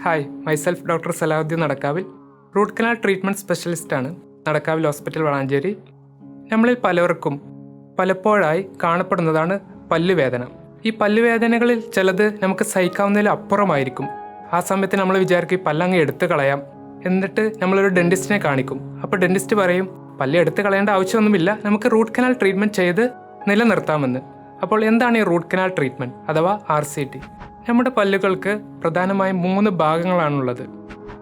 Hi myself doctor Salahuddin നടക്കാവിൽ root canal treatment സ്പെഷ്യലിസ്റ്റാണ് നടക്കാവിൽ ഹോസ്പിറ്റൽ വളാഞ്ചേരി നമ്മളിൽ പലർക്കും പലപ്പോഴായി കാണപ്പെടുന്നതാണ് പല്ലുവേദന. ഈ പല്ലുവേദനകളിൽ ചിലത് നമുക്ക് സഹിക്കാവുന്നതിൽ അപ്പുറമായിരിക്കും. ആ സമയത്ത് നമ്മൾ വിചാരിക്കും ഈ പല്ലങ്ങ് എടുത്തു കളയാം. എന്നിട്ട് നമ്മളൊരു ഡെന്റിസ്റ്റിനെ കാണിക്കും. അപ്പോൾ ഡെന്റിസ്റ്റ് പറയും പല്ല് എടുത്തു കളയേണ്ട ആവശ്യമൊന്നുമില്ല. നമുക്ക് റൂട്ട് കനാൽ ട്രീറ്റ്മെന്റ് ചെയ്ത് നിലനിർത്താമെന്ന്. അപ്പോൾ എന്താണ് ഈ റൂട്ട് കനാൽ ട്രീറ്റ്മെന്റ് അഥവാ ആർ സി ടി നമ്മുടെ പല്ലുകൾക്ക് പ്രധാനമായും മൂന്ന് ഭാഗങ്ങളാണുള്ളത്.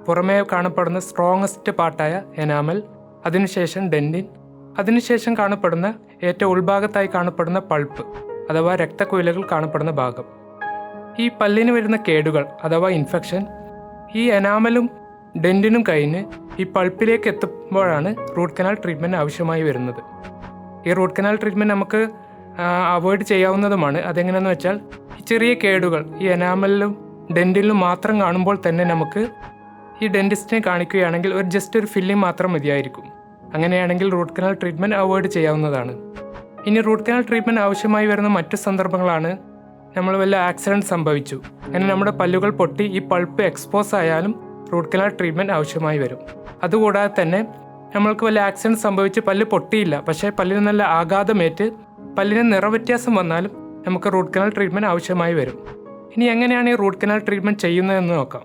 പുറമേ കാണപ്പെടുന്ന സ്ട്രോങ്ങസ്റ്റ് പാർട്ടായ എനാമൽ അതിനുശേഷം ഡെന്റിൻ അതിനുശേഷം കാണപ്പെടുന്ന ഏറ്റവും ഉൾഭാഗത്തായി കാണപ്പെടുന്ന പൾപ്പ് അഥവാ രക്തക്കുഴലുകൾ കാണപ്പെടുന്ന ഭാഗം. ഈ പല്ലിന് വരുന്ന കേടുകൾ അഥവാ ഇൻഫെക്ഷൻ ഈ എനാമലും ഡെന്റിനും കഴിഞ്ഞ് ഈ പൾപ്പിലേക്ക് എത്തുമ്പോഴാണ് റൂട്ട് കനാൽ ട്രീറ്റ്മെന്റ് ആവശ്യമായി വരുന്നത്. ഈ റൂട്ട് കനാൽ ട്രീറ്റ്മെന്റ് നമുക്ക് അവോയ്ഡ് ചെയ്യാവുന്നതുമാണ്. അതെങ്ങനെയെന്ന് വെച്ചാൽ ചെറിയ കേടുകൾ ഈ എനാമലിലും ഡെന്റിലും മാത്രം കാണുമ്പോൾ തന്നെ നമുക്ക് ഈ ഡെന്റിസ്റ്റിനെ കാണിക്കുകയാണെങ്കിൽ ഒരു ജസ്റ്റ് ഒരു ഫില്ലിംഗ് മാത്രം മതിയായിരിക്കും. അങ്ങനെയാണെങ്കിൽ റൂട്ട് കനാൽ ട്രീറ്റ്മെന്റ് അവോയ്ഡ് ചെയ്യാവുന്നതാണ്. ഇനി റൂട്ട് കനാൽ ട്രീറ്റ്മെന്റ് ആവശ്യമായി വരുന്ന മറ്റു സന്ദർഭങ്ങളാണ് നമ്മൾ വല്ല ആക്സിഡന്റ് സംഭവിച്ചു. അങ്ങനെ നമ്മുടെ പല്ലുകൾ പൊട്ടി ഈ പൾപ്പ് എക്സ്പോസ് ആയാലും റൂട്ട് കനാൽ ട്രീറ്റ്മെന്റ് ആവശ്യമായി വരും. അതുകൂടാതെ തന്നെ നമ്മൾക്ക് വല്ല ആക്സിഡന്റ് സംഭവിച്ച് പല്ല് പൊട്ടിയില്ല. പക്ഷേ പല്ലിന് നല്ല ആഘാതമേറ്റ് പല്ലിന് നിറവ്യത്യാസം വന്നാലും നമുക്ക് റൂട്ട് കനാൽ ട്രീറ്റ്മെന്റ് ആവശ്യമായി വരും. ഇനി എങ്ങനെയാണ് ഈ റൂട്ട് കനാൽ ട്രീറ്റ്മെന്റ് ചെയ്യുന്നതെന്ന് നോക്കാം.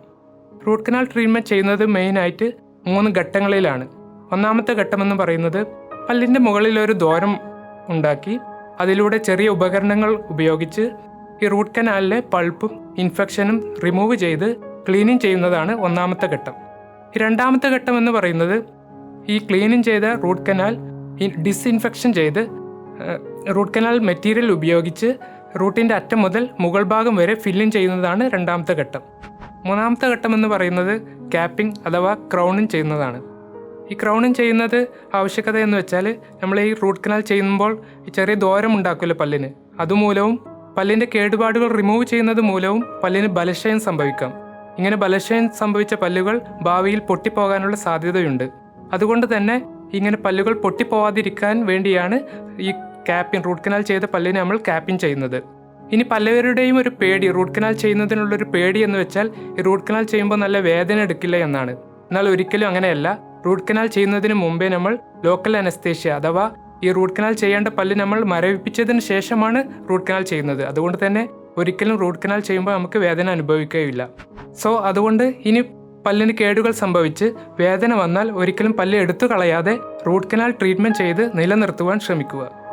റൂട്ട് കനാൽ ട്രീറ്റ്മെന്റ് ചെയ്യുന്നത് മെയിനായിട്ട് മൂന്ന് ഘട്ടങ്ങളിലാണ്. ഒന്നാമത്തെ ഘട്ടമെന്ന് പറയുന്നത് പല്ലിന്റെ മുകളിൽ ഒരു ദ്വാരം ഉണ്ടാക്കി അതിലൂടെ ചെറിയ ഉപകരണങ്ങൾ ഉപയോഗിച്ച് ഈ റൂട്ട് കനാലിലെ പൾപ്പും ഇൻഫെക്ഷനും റിമൂവ് ചെയ്ത് ക്ലീനിങ് ചെയ്യുന്നതാണ് ഒന്നാമത്തെ ഘട്ടം. രണ്ടാമത്തെ ഘട്ടം എന്ന് പറയുന്നത് ഈ ക്ലീനിങ് ചെയ്ത റൂട്ട് കനാൽ ഡിസ്ഇൻഫെക്ഷൻ ചെയ്ത് റൂട്ട് കനാൽ മെറ്റീരിയൽ ഉപയോഗിച്ച് റൂട്ടിന്റെ അറ്റം മുതൽ മുകൾ ഭാഗം വരെ ഫില്ലിംഗ് ചെയ്യുന്നതാണ് രണ്ടാമത്തെ ഘട്ടം. മൂന്നാമത്തെ ഘട്ടം എന്ന് പറയുന്നത് ക്യാപ്പിംഗ് അഥവാ ക്രൗണിങ് ചെയ്യുന്നതാണ്. ഈ ക്രൗണിങ് ചെയ്യുന്നത് ആവശ്യകത എന്ന് വെച്ചാൽ നമ്മൾ ഈ റൂട്ട് കനാൽ ചെയ്യുമ്പോൾ ചെറിയ ദോരം ഉണ്ടാക്കുമല്ലോ പല്ലിന്. അതുമൂലവും പല്ലിന്റെ കേടുപാടുകൾ റിമൂവ് ചെയ്യുന്നത് മൂലവും പല്ലിന് ബലക്ഷയം സംഭവിക്കാം. ഇങ്ങനെ ബലക്ഷയം സംഭവിച്ച പല്ലുകൾ ഭാവിയിൽ പൊട്ടിപ്പോകാനുള്ള സാധ്യതയുണ്ട്. അതുകൊണ്ട് തന്നെ ഇങ്ങനെ പല്ലുകൾ പൊട്ടിപ്പോവാതിരിക്കാൻ വേണ്ടിയാണ് ഈ ക്യാപ്പിംഗ് റൂട്ട് കനാൽ ചെയ്ത പല്ലിനെ നമ്മൾ ക്യാപ്പിംഗ് ചെയ്യുന്നത്. ഇനി പലവരുടെയും ഒരു പേടി റൂട്ട് കനാൽ ചെയ്യുന്നതിനുള്ളൊരു പേടി എന്ന് വെച്ചാൽ ഈ റൂട്ട് കനാൽ ചെയ്യുമ്പോൾ നല്ല വേദന എടുക്കില്ല എന്നാണ്. എന്നാൽ ഒരിക്കലും അങ്ങനെയല്ല. റൂട്ട് കനാൽ ചെയ്യുന്നതിന് മുമ്പേ നമ്മൾ ലോക്കൽ അനസ്തേഷ്യ അഥവാ ഈ റൂട്ട് കനാൽ ചെയ്യേണ്ട പല്ല് നമ്മൾ മരവിപ്പിച്ചതിന് ശേഷമാണ് റൂട്ട് കനാൽ ചെയ്യുന്നത്. അതുകൊണ്ട് തന്നെ ഒരിക്കലും റൂട്ട് കനാൽ ചെയ്യുമ്പോൾ നമുക്ക് വേദന അനുഭവിക്കുകയില്ല. സോ അതുകൊണ്ട് ഇനി പല്ലിന് കേടുകൾ സംഭവിച്ച് വേദന വന്നാൽ ഒരിക്കലും പല്ല് എടുത്തു കളയാതെ റൂട്ട് കനാൽ ട്രീറ്റ്മെന്റ് ചെയ്ത് നിലനിർത്തുവാൻ ശ്രമിക്കുക.